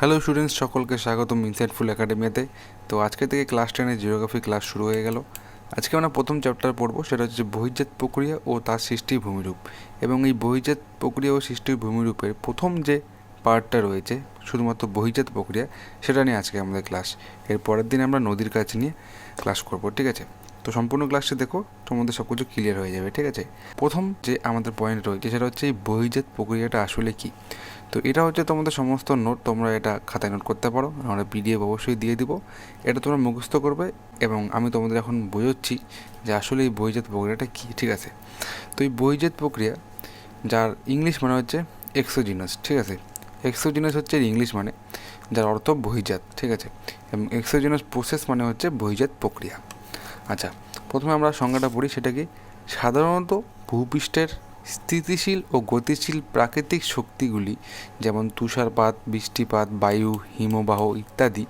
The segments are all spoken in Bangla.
হ্যালো স্টুডেন্টস সকলকে স্বাগতম ইনসাইটফুল একাডেমিতে তো আজকে থেকে ক্লাস টেনের জিওগ্রাফি ক্লাস শুরু হয়ে গেল। আজকে আমরা প্রথম চ্যাপ্টার পড়ব, সেটা হচ্ছে বহির্জাত প্রক্রিয়া ও তার সৃষ্টি ভূমিরূপ এবং এই বহির্জাত প্রক্রিয়া ও সৃষ্টির ভূমিরূপের প্রথম যে পার্টটা রয়েছে, শুধুমাত্র বহির্জাত প্রক্রিয়া, সেটা নিয়ে আজকে আমাদের ক্লাস এর পরের দিন আমরা নদীর কাছে নিয়ে ক্লাস করব, ঠিক আছে? তো সম্পূর্ণ ক্লাসটি দেখো, তোমাদের সব কিছু ক্লিয়ার হয়ে যাবে, ঠিক আছে? প্রথম যে আমাদের পয়েন্ট রয়েছে, সেটা হচ্ছে এই বহির্জাত প্রক্রিয়াটা আসলে কী? তো এটা হচ্ছে তোমাদের সমস্ত নোট তোমরা এটা খাতায় নোট করতে পারো, আমরা পিডিএফ অবশ্যই দিয়ে দিব। এটা তোমরা মুখস্থ করবে এবং আমি তোমাদের এখন বোঝাচ্ছি যে আসলে এই বহিজাত প্রক্রিয়াটা কী, ঠিক আছে? তো এই বহিজাত প্রক্রিয়া, যার ইংলিশ মানে হচ্ছে এক্সোজিনাস ঠিক আছে? এক্সোজিনাস হচ্ছে ইংলিশ মানে যার অর্থ বহিজাত ঠিক আছে? এবং এক্সোজিনাস প্রসেস মানে হচ্ছে বহিজাত প্রক্রিয়া। আচ্ছা প্রথমে আমরা সংজ্ঞাটা পড়ি সেটা কি সাধারণত ভূপৃষ্ঠের স্থিতিশীল ও গতিশীল প্রাকৃতিক শক্তিগুলি, যেমন তুষারপাত, বৃষ্টিপাত, বায়ু, হিমবাহ ইত্যাদি,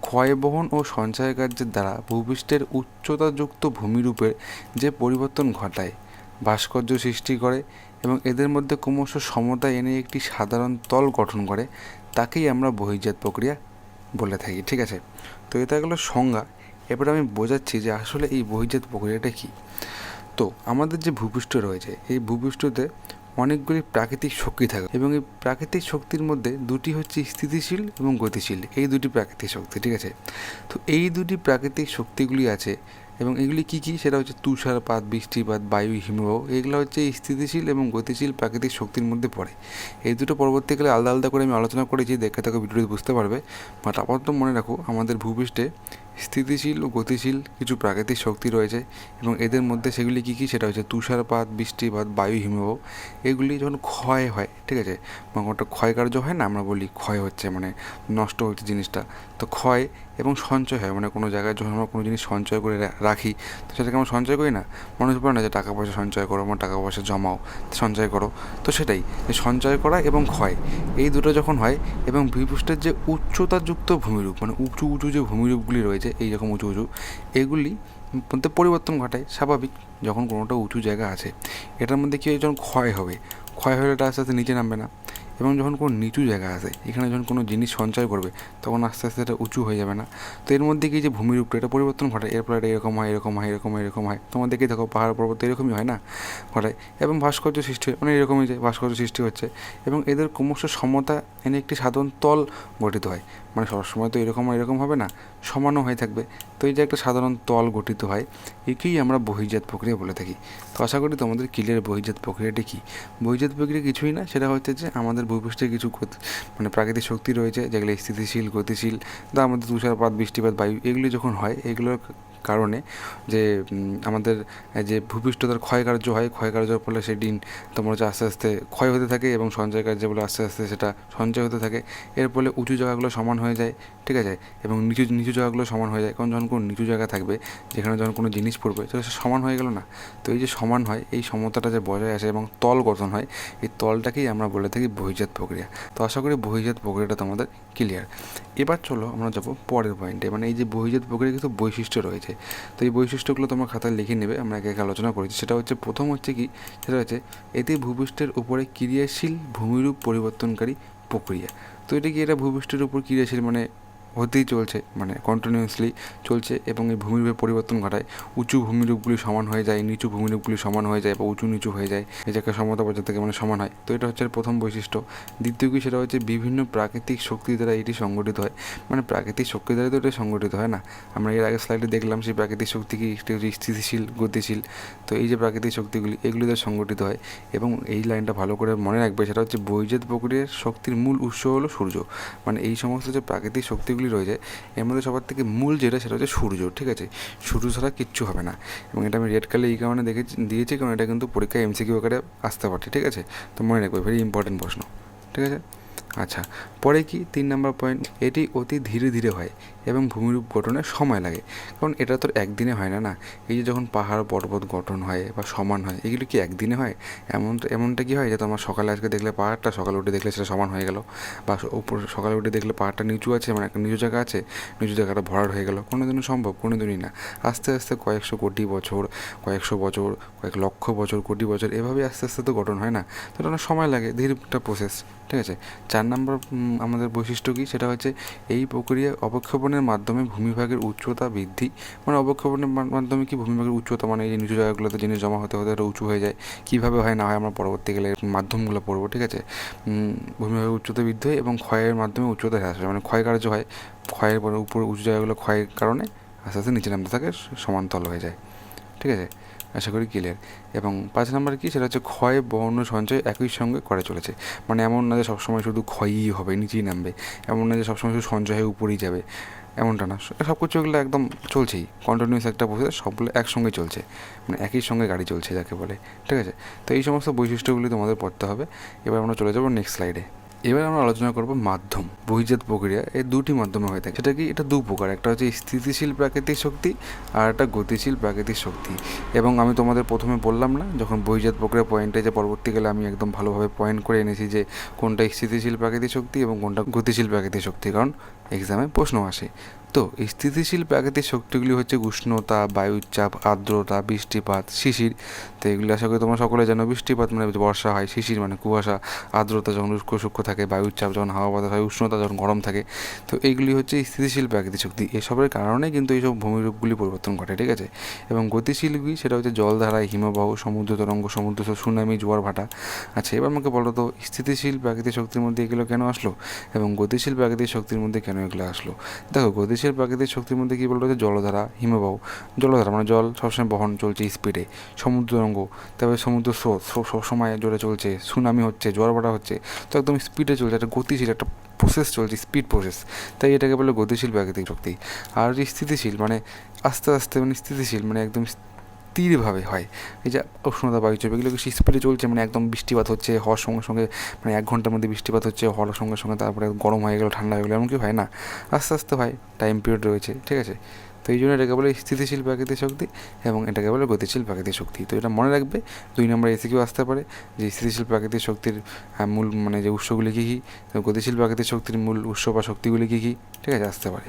ক্ষয়বহন ও সঞ্চয় কার্যের দ্বারা ভূপৃষ্ঠের উচ্চতাযুক্ত ভূমিরূপের যে পরিবর্তন ঘটায়, ভাস্কর্য সৃষ্টি করে এবং এদের মধ্যে ক্রমশ সমতা এনে একটি সাধারণ তল গঠন করে, তাকেই আমরা বহির্জাত প্রক্রিয়া বলে থাকি, ঠিক আছে? তো এটা গেলো সংজ্ঞা। এবার আমি বোঝাচ্ছি যে আসলে এই বহির্জাত প্রক্রিয়াটা কী। তো আমাদের যে ভূপৃষ্ঠ রয়েছে, এই ভূপৃষ্ঠতে অনেকগুলি প্রাকৃতিক শক্তি থাকে এবং এই প্রাকৃতিক শক্তির মধ্যে দুটি হচ্ছে স্থিতিশীল এবং গতিশীল, এই দুটি প্রাকৃতিক শক্তি, ঠিক আছে? তো এই দুটি প্রাকৃতিক শক্তিগুলি আছে এবং এগুলি কী কী? সেটা হচ্ছে তুষারপাত, বৃষ্টিপাত, বায়ু, হিমবাহ, এগুলো হচ্ছে স্থিতিশীল এবং গতিশীল প্রাকৃতিক শক্তির মধ্যে পড়ে। এই দুটো পরবর্তীকালে আলাদা আলাদা করে আমি আলোচনা করেছি, দেখে থাকো, ভিডিওটি বুঝতে পারবে। বাট আপাতত মনে রাখো, আমাদের ভূপৃষ্ঠে স্থিতিশীল ও গতিশীল কিছু প্রাকৃতিক শক্তি রয়েছে এবং এদের মধ্যে সেগুলি কী কী? সেটা হচ্ছে তুষারপাত, বৃষ্টিপাত, বায়ু হিমবাহ। এগুলি যখন ক্ষয় হয়, ঠিক আছে? ওটা ক্ষয়কার্য হয় না, আমরা বলি ক্ষয় হচ্ছে মানে নষ্ট হচ্ছে জিনিসটা। তো ক্ষয় এবং সঞ্চয় হয়। মানে কোনো জায়গায় যখন আমরা কোনো জিনিস সঞ্চয় করে রাখি, তো সেটাকে আমরা সঞ্চয় করি না। মানুষ বলে না যে টাকা পয়সা সঞ্চয় করো, আমার টাকা পয়সা জমাও সঞ্চয় করো। তো সেটাই, যে সঞ্চয় করা এবং ক্ষয়, এই দুটো যখন হয় এবং ভূপৃষ্ঠের যে উচ্চতাযুক্ত ভূমিরূপ মানে উঁচু উঁচু যে ভূমিরূপগুলি রয়েছে, এই রকম উঁচু উঁচু, এগুলি মধ্যে পরিবর্তন ঘটায় স্বাভাবিক যখন কোনোটা উঁচু জায়গা আছে। এটার মধ্যে কী হয়? যখন ক্ষয় হবে। ক্ষয় হলে এটা আস্তে আস্তে নিচে নামবে না। এবং যখন কোনো নিচু জায়গা আসে, এখানে যখন কোনো জিনিস সঞ্চয় করবে, তখন আস্তে আস্তে এটা উঁচু হয়ে যাবে না। তো এর মধ্যে কি যে ভূমিরূপটা, এটা পরিবর্তন ঘটায়? এরপর এটা এরকম হয় এরকম হয় এরকম হয় এরকম হয়। তোমার দেখেই দেখো, পাহাড় পর্বত এরকমই হয় না? ঘটায়। এবং ভাস্কর্য সৃষ্টি হয় মানে এরকমই যে ভাস্কর্য সৃষ্টি হচ্ছে। এবং এদের ক্রমশ সমতা এনে একটি সাধারণ তল গঠিত হয়। মানে সবসময় তো এরকম এরকম হবে না, সমানও হয়ে থাকবে। তো এই যে একটা সাধারণ তল গঠিত হয়, একেই আমরা বহির্জাত প্রক্রিয়া বলে থাকি। তো আশা করি তোমাদের কিলের বহির্জাত প্রক্রিয়াটি কী? বহির্জাত প্রক্রিয়া কিছুই না, সেটা হচ্ছে যে আমাদের ভূপৃষ্ঠে কিছু মানে প্রাকৃতিক শক্তি রয়েছে, যেগুলো স্থিতিশীল, গতিশীল, বা আমাদের তুষারপাত, বৃষ্টিপাত, বায়ু, এগুলি যখন হয় এগুলোর কারণে যে আমাদের যে ভূপৃষ্ঠতার ক্ষয়কার্য হয়, ক্ষয়কার্যের ফলে সেই দিন তোমার হচ্ছে আস্তে আস্তে ক্ষয় হতে থাকে এবং সঞ্চয় কার্যগুলো আস্তে আস্তে সেটা সঞ্চয় হতে থাকে। এর ফলে উঁচু জায়গাগুলো সমান হয়ে যায়, ঠিক আছে? এবং নিচু নিচু জায়গাগুলো সমান হয়ে যায়। কারণ যখন কোনো নিচু জায়গা থাকবে, যেখানে যখন কোনো জিনিস পড়বে সেটা সে সমান হয়ে গেল না। তো এই যে সমান হয়, এই সমতাটা যে বজায় আসে এবং তল গঠন হয়, এই তলটাকেই আমরা বলে থাকি বহির্জাত প্রক্রিয়া। তো আশা করি বহির্জাত প্রক্রিয়াটা তোমাদের ক্লিয়ার এবার চলো আমরা যাব পরের পয়েন্টে মানে এই যে বহিজাত প্রক্রিয়া কিছু বৈশিষ্ট্য রয়েছে। তো এই বৈশিষ্ট্যগুলো তোমার খাতায় লিখে নেবে, আমরা একে একে আলোচনা করেছি। সেটা হচ্ছে, প্রথম হচ্ছে কি? সেটা হচ্ছে, এতে ভূপৃষ্ঠের উপরে ক্রিয়াশীল ভূমিরূপ পরিবর্তনকারী প্রক্রিয়া। তো এটা কি এটা ভূপৃষ্ঠের উপর ক্রিয়াশীল মানে হতেই চলছে মানে কন্টিনিউয়াসলি চলছে এবং এই ভূমিরূপের পরিবর্তন ঘটায়। উঁচু ভূমিরূপগুলি সমান হয়ে যায়, নিচু ভূমিরূপগুলি সমান হয়ে যায় বা উঁচু নিচু হয়ে যায় জায়গায় সমতা বজায় থেকে মানে সমান হয়। তো এটা হচ্ছে প্রথম বৈশিষ্ট্য। দ্বিতীয় কি? সেটা হচ্ছে বিভিন্ন প্রাকৃতিক শক্তি দ্বারা এটি সংগঠিত হয়। মানে প্রাকৃতিক শক্তি দ্বারা তো এটা সংগঠিত হয় না। আমরা এর আগে স্লাইডে দেখলাম সেই প্রাকৃতিক শক্তি কি? স্থিতিশীল, গতিশীল। তো এই যে প্রাকৃতিক শক্তিগুলি, এগুলি দ্বারা সংগঠিত হয় এবং এই লাইনটা ভালো করে মনে রাখবে, সেটা হচ্ছে বৈজাত প্রক্রিয়ার শক্তির মূল উৎস হলো সূর্য। মানে এই সমস্ত যে প্রাকৃতিক শক্তিগুলি রয়েছে, এর মধ্যে সবার থেকে মূল যেটা সেটা হচ্ছে সূর্য, ঠিক আছে? সূর্য ছাড়া কিচ্ছু হবে না। এবং এটা আমি রেড কালে এই কারণে দেখে দিয়েছি, কারণ এটা কিন্তু পরীক্ষায় এমসিকিউ আকারে আসতে পারে ঠিক আছে? তো মনে রাখব ভেরি ইম্পর্টেন্ট প্রশ্ন, ঠিক আছে? আচ্ছা পরে কি? তিন নম্বর পয়েন্ট এটি অতি ধীরে ধীরে হয়। এবং ভূমিরূপ গঠনে সময় লাগে। কারণ এটা তো একদিনে হয় না না? এই যে যখন পাহাড় পর্বত গঠন হয় বা সমান হয়, এগুলো কি একদিনে হয়? এমন এমনটা কি হয় যে তোমার সকালে আজকে দেখলে পাহাড়টা, সকালে উঠে দেখলে সেটা সমান হয়ে গেল? বা উপর, সকালে উঠে দেখলে পাহাড়টা নিচু আছে মানে একটা নিচু জায়গা আছে, নিচু জায়গাটা ভরাট হয়ে গেল। কোনো দিনও সম্ভব কোনো দিনই না। আস্তে আস্তে কয়েকশো কোটি বছর, কয়েকশো বছর, কয়েক লক্ষ বছর, কোটি বছর এভাবে আস্তে আস্তে তো গঠন হয় না। তো এটা সময় লাগে ধীর একটা প্রসেস ঠিক আছে? চার নম্বর আমাদের বৈশিষ্ট্য কী? সেটা হচ্ছে এই প্রক্রিয়া অবক্ষেপণের মাধ্যমে ভূমিভাগের উচ্চতা বৃদ্ধি। মানে অবক্ষেপণের মাধ্যমে কি ভূমিভাগের উচ্চতা মানে এই যে নিচু জায়গাগুলোতে জিনিস জমা হতে হতে উঁচু হয়ে যায়, কীভাবে হয় না হয় আমরা পরবর্তীকালে মাধ্যমগুলো পড়ব, ঠিক আছে? ভূমিভাগের উচ্চতা বৃদ্ধি হয় এবং ক্ষয়ের মাধ্যমে উচ্চতা হ্রাস হয়। মানে ক্ষয়কার্য হয়, ক্ষয়ের পরে উপরে উঁচু জায়গাগুলো ক্ষয়ের কারণে আস্তে আস্তে নিচে নামতে থাকে সমান্তল হয়ে যায়, ঠিক আছে? আশা করি ক্লিয়ার এবং পাঁচ নম্বর কি? সেটা হচ্ছে ক্ষয়, বর্ণ, সঞ্চয় একই সঙ্গে করে চলেছে। মানে এমন না যে সবসময় শুধু ক্ষয়ই হবে, নিচেই নামবে। এমন না যে সবসময় শুধু সঞ্চয় হয়ে উপরেই যাবে। এমনটা না। সব কিছু এগুলো একদম চলছেই। কন্টিনিউস একটা প্রসেস সবগুলো একসঙ্গে চলছে। মানে একই সঙ্গে গাড়ি চলছে, যাকে বলে। ঠিক আছে? তো এই সমস্ত বৈশিষ্ট্যগুলি তোমাদের পড়তে হবে। এবার আমরা চলে যাব নেক্সট স্লাইডে এবার আমরা আলোচনা করব মাধ্যম বহিজাত প্রক্রিয়া, এই দুটি মাধ্যমে হয়ে থাকে। সেটা কি? এটা দু প্রকার। একটা হচ্ছে স্থিতিশীল প্রাকৃতিক শক্তি আর একটা গতিশীল প্রাকৃতিক শক্তি। এবং আমি তোমাদের প্রথমে বললাম না, যখন বহিজাত প্রক্রিয়া পয়েন্টে যে পরবর্তীকালে আমি একদম ভালোভাবে পয়েন্ট করে এনেছি যে কোনটা স্থিতিশীল প্রাকৃতিক শক্তি এবং কোনটা গতিশীল প্রাকৃতিক শক্তি, কারণ এক্সামে প্রশ্ন আসে। তো স্থিতিশীল প্রাকৃতিক শক্তিগুলি হচ্ছে উষ্ণতা বায়ুচাপ আর্দ্রতা, বৃষ্টিপাত, শিশির। তো এগুলি আশা করি তোমরা সকলে জানো, বৃষ্টিপাত মানে বর্ষা হয়, শিশির মানে কুয়াশা, আর্দ্রতা যখন শুষ্ক সূক্ষ্ম থাকে বায়ুচাপ যখন, হাওয়া বাতাস হয়, উষ্ণতা যখন গরম থাকে, তো এইগুলি হচ্ছে স্থিতিশীল প্রাকৃতিক শক্তি। এসবের কারণে কিন্তু এইসব ভূমিরূপগুলি পরিবর্তন ঘটে, ঠিক আছে? এবং গতিশীলগুলি সেটা হচ্ছে জলধারায় হিমবাহ, সমুদ্র তরঙ্গ, সমুদ্র সুনামি, জোয়ার ভাটা। আচ্ছা এবার আমাকে বলো তো, স্থিতিশীল প্রাকৃতিক শক্তির মধ্যে এগুলো কেন আসলো? এবং গতিশীল প্রাকৃতিক শক্তির মধ্যে কেন এগুলো আসলো? দেখো, গতিশীল প্রাকৃতিক শক্তির মধ্যে কী বলতো? জলধারা, হিমবাহ। জলধারা মানে জল সবসময় বহন চলছে স্পিডে সমুদ্র তরঙ্গ তারপরে সমুদ্র স্রোত সবসময় জোরে চলছে সুনামি হচ্ছে, জোয়ার ভাটা হচ্ছে, তো একদম স্পিডে চলছে, একটা গতিশীল, একটা প্রসেস চলছে স্পিড প্রসেস তাই এটাকে বলে গতিশীল প্রাকৃতিক শক্তি। আর যে স্থিতিশীল মানে আস্তে আস্তে মানে স্থিতিশীল মানে একদম স্থিরভাবে হয়। এই যে উষ্ণতা বায়ুচাপ এগুলো কি স্পিডে চলছে মানে একদম বৃষ্টিপাত হচ্ছে, হওয়ার সঙ্গে সঙ্গে মানে এক ঘণ্টার মধ্যে বৃষ্টিপাত হচ্ছে, হওয়ার সঙ্গে সঙ্গে তারপরে গরম হয়ে গেলো, ঠান্ডা হয়ে গেলো এমন কি হয় না। আস্তে আস্তে হয় টাইম পিরিয়ড রয়েছে, ঠিক আছে? তো এই জন্য এটাকে বলে স্থিতিশীল প্রাকৃতিক শক্তি এবং এটাকে বলে গতিশীল প্রাকৃতিক শক্তি। তো এটা মনে রাখবে, দুই নম্বর এসিকেও আসতে পারে, যে স্থিতিশীল প্রাকৃতিক শক্তির মূল মানে যে উৎসগুলি কী কী গতিশীল প্রাকৃতিক শক্তির মূল উৎস বা শক্তিগুলি কী কী, ঠিক আছে, আসতে পারে,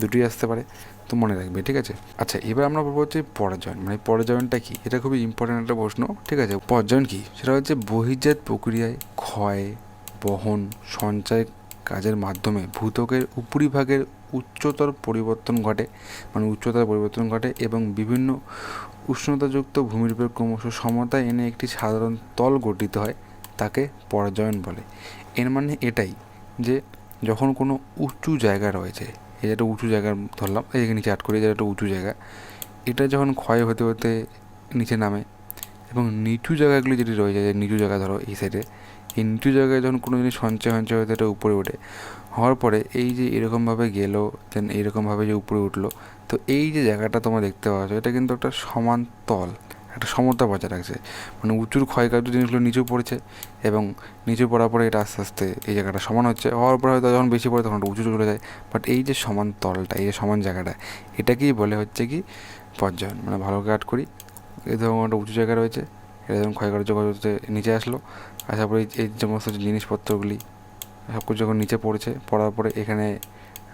দুটোই আসতে পারে, তো মনে রাখবে, ঠিক আছে। আচ্ছা এবার আমরা বলব হচ্ছে পরাজয়ন মানে পরাজয়নটা কী? এটা খুবই ইম্পর্টেন্ট একটা প্রশ্ন, ঠিক আছে, পরাজয়ন কী? সেটা হচ্ছে বহির্জাত প্রক্রিয়ায় ক্ষয়, বহন, সঞ্চয় কাজের মাধ্যমে ভূতকের উপরিভাগের উচ্চতর পরিবর্তন ঘটে মানে উচ্চতার পরিবর্তন ঘটে এবং বিভিন্ন উষ্ণতাযুক্ত ভূমিরূপের ক্রমশ সমতা এনে একটি সাধারণ তল গঠিত হয়, তাকে পরাজয়ন বলে। এর মানে এটাই যে যখন কোনো উঁচু জায়গা রয়েছে, এই একটা উঁচু জায়গা ধরলাম, এই নিচে আট করে যে একটা উঁচু জায়গা, এটা যখন ক্ষয় হতে হতে নিচে নামে এবং নিচু জায়গাগুলি যেটি রয়েছে, যে নিচু জায়গা ধরো এই সাইডে এই নিচু জায়গায় যখন কোনো জিনিস সঞ্চয় সঞ্চয় হতে এটা উপরে ওঠে। হওয়ার পরে এই যে এরকমভাবে গেলো দেন এইরকমভাবে যে উপরে উঠল, তো এই যে জায়গাটা তোমরা দেখতে পাচ্ছ, এটা কিন্তু একটা সমান তল, একটা সমতা বজায় রাখছে। মানে উঁচুর ক্ষয়কার্য জিনিসগুলো নিচু পড়েছে এবং নিচু পড়ার পরে এটা আস্তে আস্তে এই জায়গাটা সমান হচ্ছে। হওয়ার পরে হয়তো যখন বেশি পড়ে তখন উঁচু চলে যায়। বাট এই যে সমান তলটা, এই যে সমান জায়গাটা, এটাকেই বলে হচ্ছে কি পর্যায়ন। মানে ভালো করে আট করি। এই ধরুন একটা উঁচু জায়গা রয়েছে। এটা যখন ক্ষয়কার্য নিচে আসলো আসার পরে এই- সমস্ত জিনিসপত্রগুলি সব কিছু যখন নিচে পড়েছে, পড়ার পরে এখানে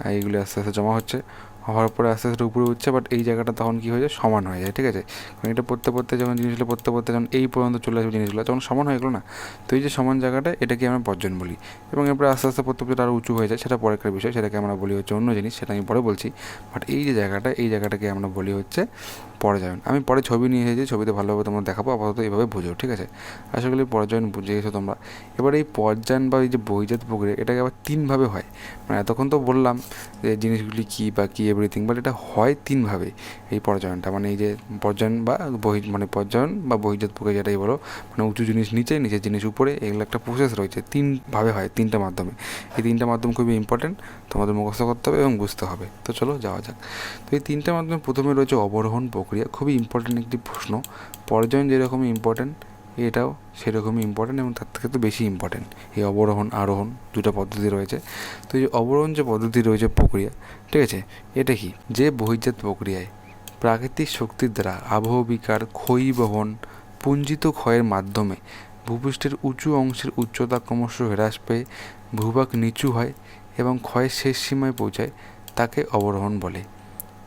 এইগুলি আস্তে আস্তে জমা হচ্ছে। হওয়ার পরে আস্তে আস্তে উপরে উঠছে বাট এই জায়গাটা তখন কী হয়ে যায় সমান হয়ে যায়, ঠিক আছে? কারণ এটা পড়তে পড়তে যখন জিনিসগুলো পড়তে পড়তে যখন এই পর্যন্ত চলে আসবে জিনিসগুলো, তখন সমান হয়ে গেলো না? তো এই যে সমান জায়গাটা, এটাকে আমরা পর্যন বলি। এবং এরপরে আস্তে আস্তে পড়তে পড়তে আরও উঁচু হয়ে যায়, সেটা পরের বিষয়, সেটাকে আমরা বলি হচ্ছে অন্য জিনিস, সেটা আমি পরে বলছি। বাট এই যে জায়গাটা, এই জায়গাটাকে আমরা বলি হচ্ছে পরাজয়ন আমি পরে ছবি নিয়ে এসেছি, ছবিতে ভালোভাবে তোমরা দেখাবো, আপাতত এইভাবে বুঝো ঠিক আছে? আশা করি পর্যায়ন বুঝে গেছো তোমরা। এবার এই পর্যায়ন বা এই যে বহিজাত প্রক্রিয়া, এটাকে আবার তিনভাবে হয়। মানে এতক্ষণ তো বললাম যে জিনিসগুলি কী বা কী এভরিথিং বাট এটা হয় তিনভাবে এই পর্যায়নটা। মানে এই যে পর্যায়ন বা বহি মানে পর্যায়ন বা বহিজাত প্রক্রিয়া যেটাই বলো মানে উঁচু জিনিস নিচে, নিচের জিনিস উপরে, এগুলো একটা প্রসেস রয়েছে। তিনভাবে হয়, তিনটা মাধ্যমে। এই তিনটা মাধ্যম খুবই ইম্পর্টেন্ট তোমাদের মুখস্থ করতে হবে এবং বুঝতে হবে। তো চলো যাওয়া যাক। তো এই তিনটা মাধ্যমে প্রথমে রয়েছে অবরোহণ প্রক্রিয়া। খুবই ইম্পর্টেন্ট একটি প্রশ্ন। পর্যায়ন যেরকমই ইম্পর্টেন্ট এটাও সেরকমই ইম্পর্টেন্ট এবং তার থেকে তো বেশি ইম্পর্টেন্ট এই অবরোহণ, আরোহণ দুটো পদ্ধতি রয়েছে। তো এই অবরোহণ যে পদ্ধতি রয়েছে প্রক্রিয়া, ঠিক আছে? এটা কি? যে বহির্জাত প্রক্রিয়ায় প্রাকৃতিক শক্তির দ্বারা আবহ আবহবিকার ক্ষয়ীবহন পুঞ্জিত ক্ষয়ের মাধ্যমে ভূপৃষ্ঠের উঁচু অংশের উচ্চতা ক্রমশ হ্রাস পেয়ে ভূভাগ নিচু হয় এবং ক্ষয়ের শেষ সীমায় পৌঁছায়, তাকে অবরোহণ বলে।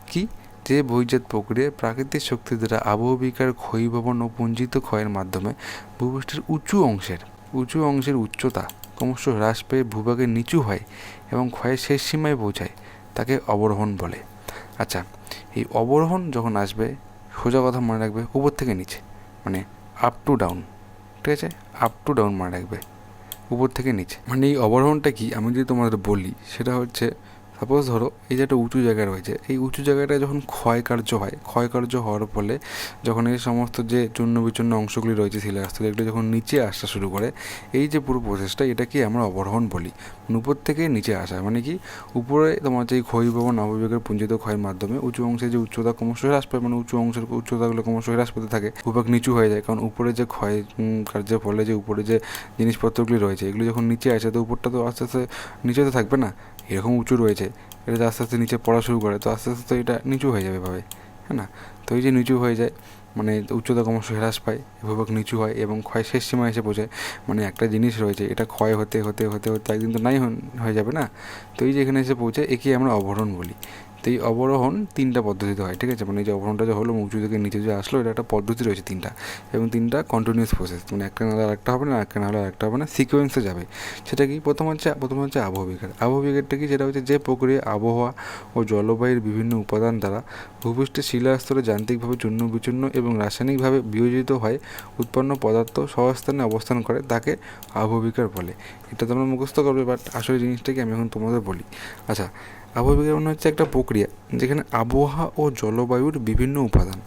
কি? যে বহির্জাত প্রক্রিয়ায় প্রাকৃতিক শক্তি দ্বারা আবহবিকার ক্ষয়ীভবন ও পুঞ্জিত ক্ষয়ের মাধ্যমে ভূপৃষ্ঠের উঁচু অংশের উঁচু অংশের উচ্চতা ক্রমশ হ্রাস পেয়ে ভূভাগে নিচু হয় এবং ক্ষয়ের শেষ সীমায় পৌঁছায়, তাকে অবরোহণ বলে। আচ্ছা এই অবরোহণ যখন আসবে, সোজা কথা মনে রাখবে, উপর থেকে নিচে মানে আপ টু ডাউন ঠিক আছে? আপ টু ডাউন মনে রাখবে, উপর থেকে নিচে। মানে এই অবরোহণটা কি? আমি যদি তোমাদের বলি, সেটা হচ্ছে সাপোজ ধরো, এই যে একটা উঁচু জায়গা রয়েছে, এই উঁচু জায়গাটা যখন ক্ষয়কার্য হয়, ক্ষয়কার্য হওয়ার ফলে যখন এই সমস্ত যে চূর্ণ বিচূর্ণ অংশগুলি রয়েছে শিলাস্তর এগুলো যখন নিচে আসতে শুরু করে, এই যে পুরো প্রসেসটা এটাকে আমরা অবরোহণ বলি। উপর থেকে নিচে আসা মানে কি? উপরে তোমার যে ক্ষয়ীভবন নববিবেকের পুঞ্জিত ক্ষয়ের মাধ্যমে উঁচু অংশে যে উচ্চতা ক্রমশ হ্রাস পায় মানে উঁচু অংশের উচ্চতাগুলো ক্রমশ হ্রাস পেতে থাকে ভূভাগ নিচু হয়ে যায়, কারণ উপরে যে ক্ষয় কার্যের ফলে যে উপরে যে জিনিসপত্রগুলি রয়েছে, এগুলো যখন নিচে আসে, তো উপরটা তো আস্তে আস্তে নিচেতে থাকবে না? এরকম উঁচু রয়েছে, এটা আস্তে আস্তে নিচে পড়া শুরু করে, তো আস্তে আস্তে তো এটা নিচু হয়ে যাবে এভাবে হ্যাঁ না? তো এই যে নিচু হয়ে যায় মানে উচ্চতা ক্রমশ হ্রাস পায় ভূভাগ নিচু হয় এবং ক্ষয় শেষ সীমায় এসে পৌঁছায় মানে একটা জিনিস রয়েছে, এটা ক্ষয় হতে হতে হতে হতে একদিন তো নাই হয়ে যাবে না? তো এই যে এখানে এসে পৌঁছে একে আমরা অভরণ বলি। তো এই অবরোহণ তিনটা পদ্ধতিতে হয়, ঠিক আছে? মানে এই যে অবরোহণটা যে হলো উঁচু থেকে নিচে যে আসলো, এটা একটা পদ্ধতি রয়েছে তিনটা। এবং তিনটা কন্টিনিউয়াস প্রসেস মানে একটা না হলে আরেকটা হবে না একটা না হলে আরেকটা হবে না সিকোয়েন্সে যাবে। সেটা কি? প্রথম হচ্ছে প্রথম হচ্ছে আবহবিকার আবহবিকারটা কি? যেটা হচ্ছে যে প্রক্রিয়া, আবহাওয়া ও জলবায়ুর বিভিন্ন উপাদান দ্বারা ভূপৃষ্ঠের শিলাস্তরে যান্ত্রিকভাবে চূর্ণ, বিচূর্ণ এবং রাসায়নিকভাবে বিয়োজিত হয়, উৎপন্ন পদার্থ সহস্থানে অবস্থান করে, তাকে আবহবিকার বলে। এটা তোমরা মুখস্থ করবে বাট আসলে জিনিসটাকে আমি এখন তোমাদের বলি। আচ্ছা আবহবিকার বিজ্ঞাপন হচ্ছে একটা প্রক্রিয়া। যেখানে আবহাওয়া ও জলবায়ুর বিভিন্ন উপাদান।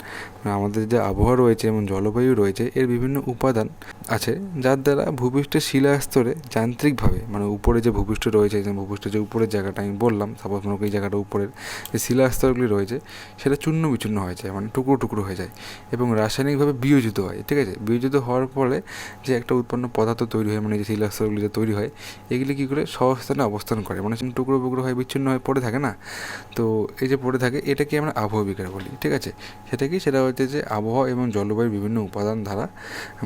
আমাদের যে আবহাওয়া রয়েছে এবং জলবায়ু রয়েছে, এর বিভিন্ন উপাদান আছে, যার দ্বারা ভূপৃষ্ঠের শিলাস্তরে যান্ত্রিকভাবে মানে উপরে যে ভূপৃষ্ঠ রয়েছে ভূপৃষ্ঠের যে উপরের জায়গাটা আমি বললাম সাপোজ মনে এই জায়গাটা উপরের যে শিলাস্তরগুলি রয়েছে, সেটা চূর্ণ বিচূর্ণ হয়ে যায় মানে টুকরো টুকরো হয়ে যায় এবং রাসায়নিকভাবে বিয়োজিত হয়, ঠিক আছে? বিয়োজিত হওয়ার ফলে যে একটা উৎপন্ন পদার্থ তৈরি হয় মানে যে শিলাস্তরগুলি যে তৈরি হয়, এগুলি কী করে সহস্থানে অবস্থান করে মানে টুকরো টুকরো হয় বিচ্ছিন্ন হয়ে পড়ে থাকে না? তো এই যে পড়ে থাকে, এটাকে আমরা আবহাওয়া বিকার বলি, ঠিক আছে? সেটা কি সেটা হচ্ছে যে আবহাওয়া এবং জলবায়ুর বিভিন্ন উপাদান দ্বারা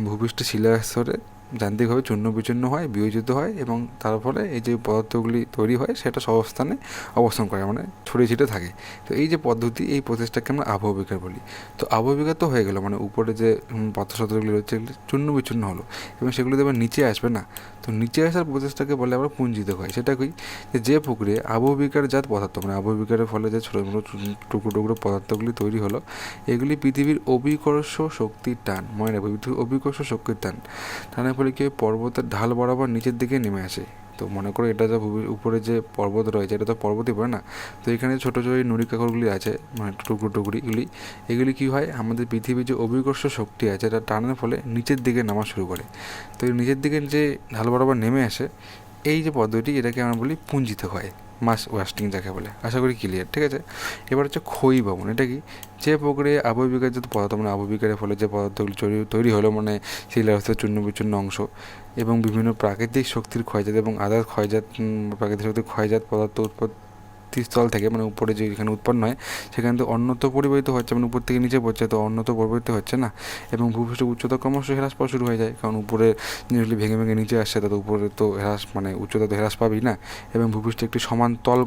ভূপৃষ্ঠ শিলাস্তরে যান্ত্রিকভাবে চূর্ণ বিচূর্ণ হয়, বিয়োজিত হয় এবং তার ফলে এই যে পদার্থগুলি তৈরি হয় সেটা সবস্থানে অবস্থান করে মানে ছড়িয়ে ছিটে থাকে। তো এই যে পদ্ধতি, এই প্রসেসটাকে আমরা আবহবিকার বলি। তো আবহবিকার তো হয়ে গেলো মানে উপরে যে পাত্রসত্রগুলি রয়েছে এগুলি চূর্ণ বিচূর্ণ হলো এবং সেগুলি তো এবার নিচে আসবে না। তো নিচে আসার প্রসেসটাকে বলে আমরা পুঞ্জিত হয়। সেটা কি যে যে প্রক্রিয়া আবহবিকার জাত পদার্থ মানে আবহবিকারের ফলে যে ছোটো ছোটো টুকরো টুকরো পদার্থগুলি তৈরি হলো, এগুলি পৃথিবীর অভিকর্ষ শক্তির টান মনে রাখবে অভিকর্ষ শক্তির টান। টানের ফলে কি পর্বতের ঢাল বরাবর নিচের দিকে নেমে আসে। তো মনে করো এটা যা উপরে যে পর্বত রয়েছে, এটা তো পর্বতই পড়ে না। তো এখানে ছোটো ছোটো এই নুড়ি কাকড়গুলি আছে মানে টুকরো টুকরিগুলি। এগুলি কী হয়, আমাদের পৃথিবীর যে অভিকর্ষ শক্তি আছে, এটা টানার ফলে নিচের দিকে নামা শুরু করে। তো এই নিচের দিকে যে ঢাল বরাবর নেমে আসে, এই যে পদ্ধতি এটাকে আমরা বলি পুঞ্জিত হয়। মাস ওয়াস্টিং যাকে বলে। আশা করি ক্লিয়ার ঠিক আছে? এবার হচ্ছে ক্ষয়ী ভবন, এটা কি? যে প্রক্রিয়া আবহবিকার যে পদার্থ মানে আবহবিকারের ফলে যে পদার্থগুলি তৈরি হলো মানে শিলাস্তর চূর্ণ বিচূর্ণ অংশ এবং বিভিন্ন প্রাকৃতিক শক্তির ক্ষয়জাত এবং আদার ক্ষয়জাত প্রাকৃতিক শক্তির ক্ষয়জাত পদার্থ উৎপত্তিস্থল থেকে মানে উপরে যে এখানে উৎপন্ন হয়, সেখানে তো অন্যত্র পরিবাহিত হচ্ছে মানে উপর থেকে নিচে পড়ছে, তো অন্যত্র পরিবাহিত হচ্ছে না। এবং ভূপৃষ্ঠ উচ্চতা ক্রমশ হ্রাস পাওয়া শুরু হয়ে যায়, কারণ উপরে জিনিসগুলি ভেঙে ভেঙে নিচে আসছে, তো উপরে তো হ্রাস মানে উচ্চতা তো হ্রাস পাবেই না। এবং ভূপৃষ্ঠ একটি সমান তল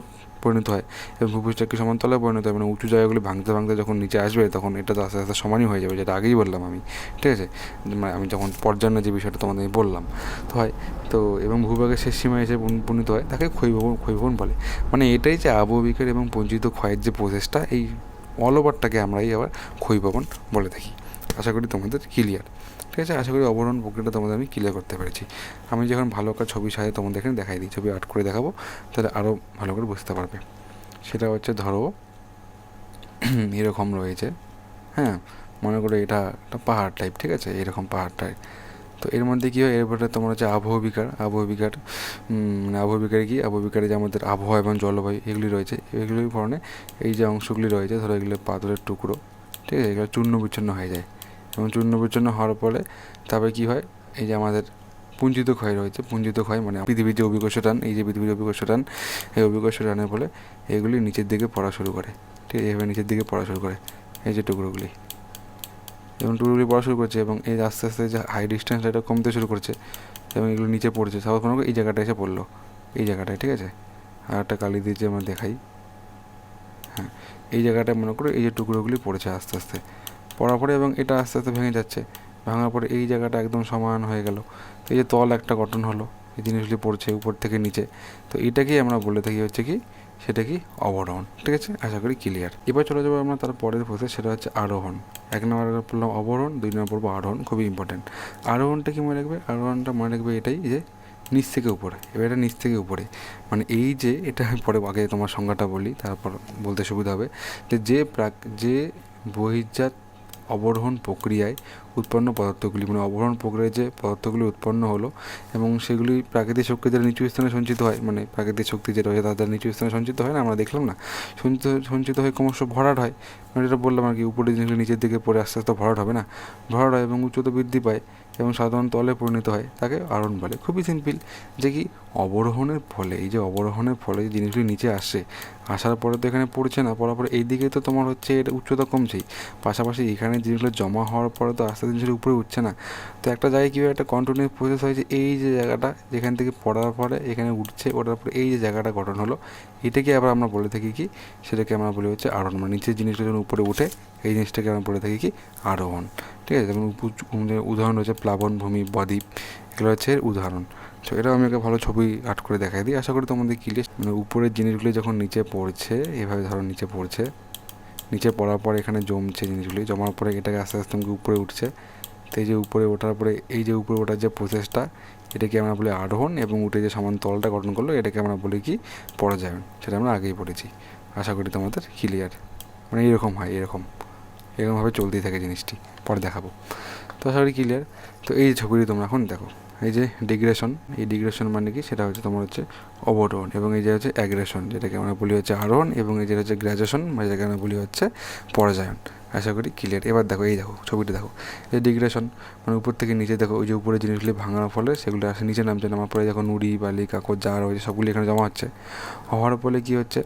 পরিণত হয় এবং ভূপৃষ্ঠ একটি সমান তলে পরিণত হয় মানে উঁচু জায়গাগুলি ভাঙতে ভাঙতে যখন নিচে আসবে, তখন এটা তো আস্তে আস্তে সমানই হয়ে যাবে, যেটা আগেই বললাম আমি, ঠিক আছে? মানে আমি যখন পর্যান্ন যে বিষয়টা তোমাদের বললাম, তো হয়, তো এবং ভূভাগের শেষ সীমায় এসে উপনীত হয়, তাকে ক্ষয়ভবন ক্ষয়ভবন বলে। মানে এটাই যে আবহবিকার এবং পঞ্জিত ক্ষয়ের যে প্রসেসটা এই অল ওভারটাকে আমরাই আবার ক্ষয়ভবন বলে থাকি। আশা করি তোমাদের ক্লিয়ার ঠিক আছে? আশা করি অবরণ প্রক্রিয়াটা তোমাদের আমি ক্লিয়ার করতে পেরেছি। আমি যখন ভালো একটা ছবি সাজে তোমাদের এখানে দেখাই দিই ছবি আর্ট করে দেখাবো তাহলে আরও ভালো করে বুঝতে পারবে। সেটা হচ্ছে ধরো এরকম রয়েছে হ্যাঁ? মনে করো এটা একটা পাহাড় টাইপ ঠিক আছে? এরকম পাহাড় টাইপ তো এর মধ্যে কী হয়? এরপরে তোমার হচ্ছে আবহবিকার আবহবিকার উম, মানে আবহবিকারে কি? আবহবিকারে যে আমাদের আবহাওয়া এবং জলবায়ু এগুলি রয়েছে। এগুলির কারণে এই যে অংশগুলি রয়েছে ধরো এগুলো পাথরের টুকরো ঠিক আছে? এগুলো চূর্ণ বিচ্ছিন্ন হয়ে যায়। এবং চূর্ণ বিচ্ছিন্ন হওয়ার পরে তারপরে কী হয়? এই যে আমাদের পুঞ্জিত ক্ষয় রয়েছে। পুঞ্জিত ক্ষয় মানে পৃথিবীর যে অভিকর্ষ টান, এই যে পৃথিবীর অভিকর্ষ টান, এই অভিকর্ষ টানের ফলে এগুলি নিচের দিকে পড়া শুরু করে। ঠিক আছে এইভাবে নিচের দিকে পড়া শুরু করে। এই যে টুকরোগুলি। এবং টুকরোগুলি পড়া শুরু করছে এবং এই আস্তে আস্তে যে হাই ডিস্টেন্স এটা কমতে শুরু করছে এবং এগুলো নিচে পড়ছে। সব কোনো এই জায়গাটা এসে পড়ল। এই জায়গাটায়, ঠিক আছে? আর একটা কালি দিয়ে যে আমরা দেখাই। হ্যাঁ এই জায়গাটায় মনে করো এই যে টুকরোগুলি পড়েছে আস্তে আস্তে। পড়ার পরে এবং এটা আস্তে আস্তে ভেঙে যাচ্ছে। ভাঙার পরে এই জায়গাটা একদম সমান হয়ে গেল। এই যে তল একটা গঠন হলো, এই জিনিসগুলি পড়ছে উপর থেকে নিচে। তো এটাকেই আমরা বলে থাকি হচ্ছে কি, সেটা কি অবরোহণ। ঠিক আছে? আশা করি ক্লিয়ার এবার চলে যাব আমরা তার পরের প্রসেস সেটা হচ্ছে আরোহণ। এক নম্বর পড়লাম অবরোহণ, দুই নম্বর পড়ব আরোহণ, খুবই ইম্পর্টেন্ট আরোহণটা কি মনে রাখবে? আরোহণটা মনে রাখবে এটাই যে নিচ থেকে উপরে। এবার এটা নিচ থেকে উপরে। মানে এই যে এটা আমি পরে আগে তোমার সংজ্ঞাটা বলি, তারপর বলতে সুবিধা হবে। যে যে প্রাক, যে বহির্জাত অবরোহণ প্রক্রিয়ায় উৎপন্ন পদার্থগুলি মানে অবরোহণ প্রক্রিয়ায় যে পদার্থগুলি উৎপন্ন হলো এবং সেগুলি প্রাকৃতিক শক্তি যেটা নিচু স্থানে সঞ্চিত হয় মানে প্রাকৃতিক শক্তি যেটা হয় তাদের নিচু স্থানে সঞ্চিত হয় না, আমরা দেখলাম না। সঞ্চিত সঞ্চিত হয়ে ক্রমশ ভরাট হয়। মানে যেটা বললাম আর কি উপরে জিনিসগুলো নিচের দিকে পড়ে আস্তে আস্তে ভরাট হবে না। ভরাট হয় এবং উচ্চতা বৃদ্ধি পায় এবং সাধারণ তলে পরিণত হয়, তাকে আরণ বলে। খুবই সিম্পল যে কি, অবরোহণের ফলে, এই যে অবরোহণের ফলে যে জিনিসগুলি নিচে আসছে আসার পরে তো এখানে পড়ছে না, পড়ার পরে এই দিকে তো তোমার হচ্ছে এটা উচ্চতা কমছেই। পাশাপাশি এখানে জিনিসগুলো জমা হওয়ার পরে তো আস্তে জিনিসগুলো উপরে উঠছে না। তো একটা জায়গায় কীভাবে একটা কন্টিনিউ প্রসেস হয়েছে, এই যে জায়গাটা যেখান থেকে পড়ার পরে এখানে উঠছে ওঠার পরে এই যে জায়গাটা গঠন হলো, এটাকে আবার আমরা বলে থাকি কি, সেটাকে আমরা বলি হচ্ছে আরোহণ। মানে নিচের জিনিসটা যখন উপরে উঠে, এই জিনিসটাকে আমরা বলে থাকি কি, আরোহণ। ঠিক আছে? যেমন উদাহরণ হচ্ছে প্লাবনভূমি, বদ্বীপ, এগুলো হচ্ছে উদাহরণ। তো এটাও আমি একটা ভালো ছবি আর্ট করে দেখাই দিই। আশা করি তোমাদের ক্লিয়ার মানে উপরের জিনিসগুলি যখন নিচে পড়ছে, এভাবে ধরো নিচে পড়ছে, নিচে পড়ার পর এখানে জমছে জিনিসগুলি, জমার পরে এটাকে আস্তে আস্তে আমাকে উপরে উঠছে। তো এই যে উপরে ওঠার পরে, এই যে উপরে ওঠার যে প্রসেসটা এটাকে আমরা বলি আরোহণ এবং উঠে যে সমান তলটা গঠন করল, এটাকে আমরা বলি কি? পরাজয়ন, সেটা আমরা আগেই পড়েছি। আশা করি তোমাদের ক্লিয়ার মানে এরকম হয়, এরকম। এরকমভাবে চলতেই থাকে জিনিসটি। পরে দেখাবো। তো আশা করি ক্লিয়ার তো এই ছবিটি তোমরা এখন দেখো। এই যে ডিগ্রেশন এই ডিগ্রেশন মানে কি? সেটা হচ্ছে তোমার হচ্ছে অবরোহণ এবং এই যে হচ্ছে অ্যাগ্রেশন যেটাকে আমরা বলি হচ্ছে আরোহণ এবং এই যে হচ্ছে গ্র্যাজুয়েশন যেটাকে আমরা বলি হচ্ছে পরাজয়ন। আশা করি ক্লিয়ার এবার দেখো, এই দেখো, ছবিটা দেখো। এই ডিগ্রেশন মানে উপর থেকে নিচে দেখো, ওই যে উপরে জিনিসগুলি ভাঙার ফলে সেগুলো আসে নিচে নামছে নামার পরে দেখো নুড়ি, বালি কাগজ যা রয়েছে সবগুলি এখানে জমা হচ্ছে। হওয়ার ফলে কী হচ্ছে?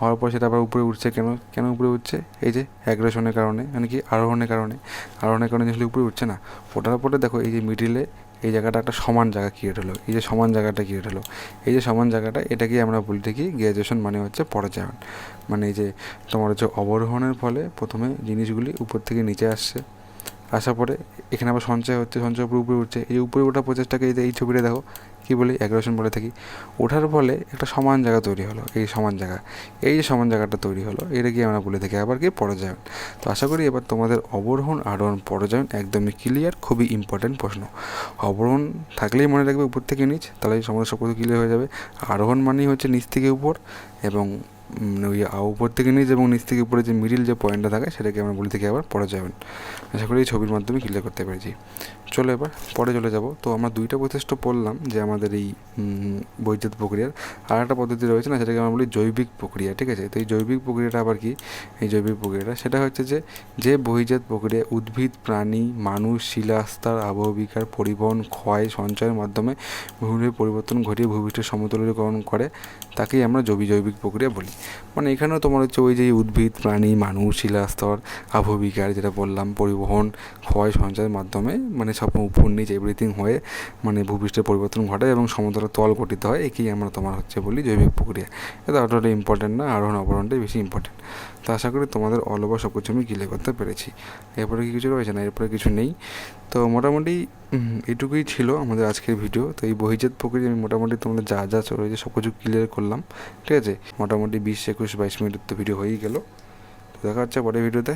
হওয়ার পর সেটা আবার উপরে উঠছে কেন? কেন উপরে উঠছে? এই যে অ্যাগ্রেশনের কারণে মানে কি আরোহণের কারণে। আরোহণের কারণে জিনিসগুলি উপরে উঠছে না। ওঠার পরে দেখো এই যে মিডিলে এই জায়গাটা একটা সমান জায়গা ক্রিয়েট হলো। এই যে সমান জায়গাটা ক্রিয়েট হলো। এই যে সমান জায়গাটা, এটাকেই আমরা বলি থাকি গ্র্যাজুয়েশন মানে হচ্ছে পরাজয়ন মানে এই যে তোমার হচ্ছে অবরোহণের ফলে প্রথমে জিনিসগুলি উপর থেকে নিচে আসছে। আসার পরে এখানে আবার সঞ্চয় হচ্ছে, সঞ্চয় উপরে উপরে উঠছে। এই উপরে ওঠা প্রচেষ্টাকে এই এই ছবিটা দেখো কী বলি অ্যাগ্রেশন বলে থাকি। ওঠার ফলে একটা সমান জায়গা তৈরি হলো, এই সমান জায়গা। এই যে সমান জায়গাটা তৈরি হলো এটাকে আমরা বলে থাকি? আবার কি? পরাজয়ন তো আশা করি এবার তোমাদের অবরোহণ আরোহণ পরাজয়ন একদমই ক্লিয়ার খুবই ইম্পর্ট্যান্ট প্রশ্ন। অবরোহণ থাকলেই মনে রাখবে উপর থেকে নিচ, তাহলে সমস্ত সব কিছু ক্লিয়ার হয়ে যাবে। আরোহণ মানেই হচ্ছে নিচ থেকে উপর এবং ওই উপর থেকে নিচ এবং নিচ থেকে উপরে যে মিডিল যে পয়েন্টটা থাকে, সেটাকে আমরা বলি থেকে আবার পড়া যাবেন আশা করি এই ছবির মাধ্যমে ক্লিয়ার করতে পেরেছি। চলো এবার, পরে চলে যাব। তো আমরা দুইটা প্রচেষ্ট পড়লাম যে আমাদের এই বৈদ্যুত প্রক্রিয়ার। আর একটা পদ্ধতি রয়েছে না, সেটাকে আমরা বলি জৈবিক প্রক্রিয়া, ঠিক আছে? তো এই জৈবিক প্রক্রিয়াটা আবার কি? এই জৈবিক প্রক্রিয়াটা, সেটা হচ্ছে যে যে বহিজাত প্রক্রিয়া উদ্ভিদ, প্রাণী, মানুষ শিলাস্তার আবহবিকার পরিবহন, ক্ষয়, সঞ্চয়ের মাধ্যমে ভূমির পরিবর্তন ঘটিয়ে ভূপৃষ্ঠের সমতুল্যকরণ করে। তাকেই আমরা জৈবিক জৈবিক প্রক্রিয়া বলি। মানে এখানেও তোমার হচ্ছে ওই যে উদ্ভিদ, প্রাণী, মানুষ শিলাস্তর আবহবিকার যেটা বললাম, পরিবহন, ক্ষয় সঞ্চয়ের মাধ্যমে মানে সব উপর নিচ এভরিথিং হয়ে মানে ভূপৃষ্ঠের পরিবর্তন ঘটায় এবং সমতলের তল গঠিত হয়, একেই আমরা তোমার হচ্ছে বলি জৈবিক প্রক্রিয়া। এটা অতটা ইম্পর্টেন্ট না, আরোহণ অবরোহণটাই বেশি ইম্পর্টেন্ট তো আশা করি তোমাদের অল ওভার সব কিছু আমি ক্লিয়ার করতে পেরেছি। এরপরে কি কিছু রয়েছে না? এরপরে কিছু নেই। তো মোটামুটি এটুকুই ছিল আমাদের আজকের ভিডিও তো এই বহিজাত প্রক্রিয়া আমি মোটামুটি তোমাদের যা যা রয়েছে সব কিছু ক্লিয়ার করলাম। ঠিক আছে? মোটামুটি বিশ, একুশ, বাইশ মিনিটের তো ভিডিও হয়েই গেল। তো দেখা হচ্ছে পরের ভিডিওতে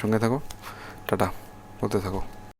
সঙ্গে থাকো। টাটা। বলতে থাকো।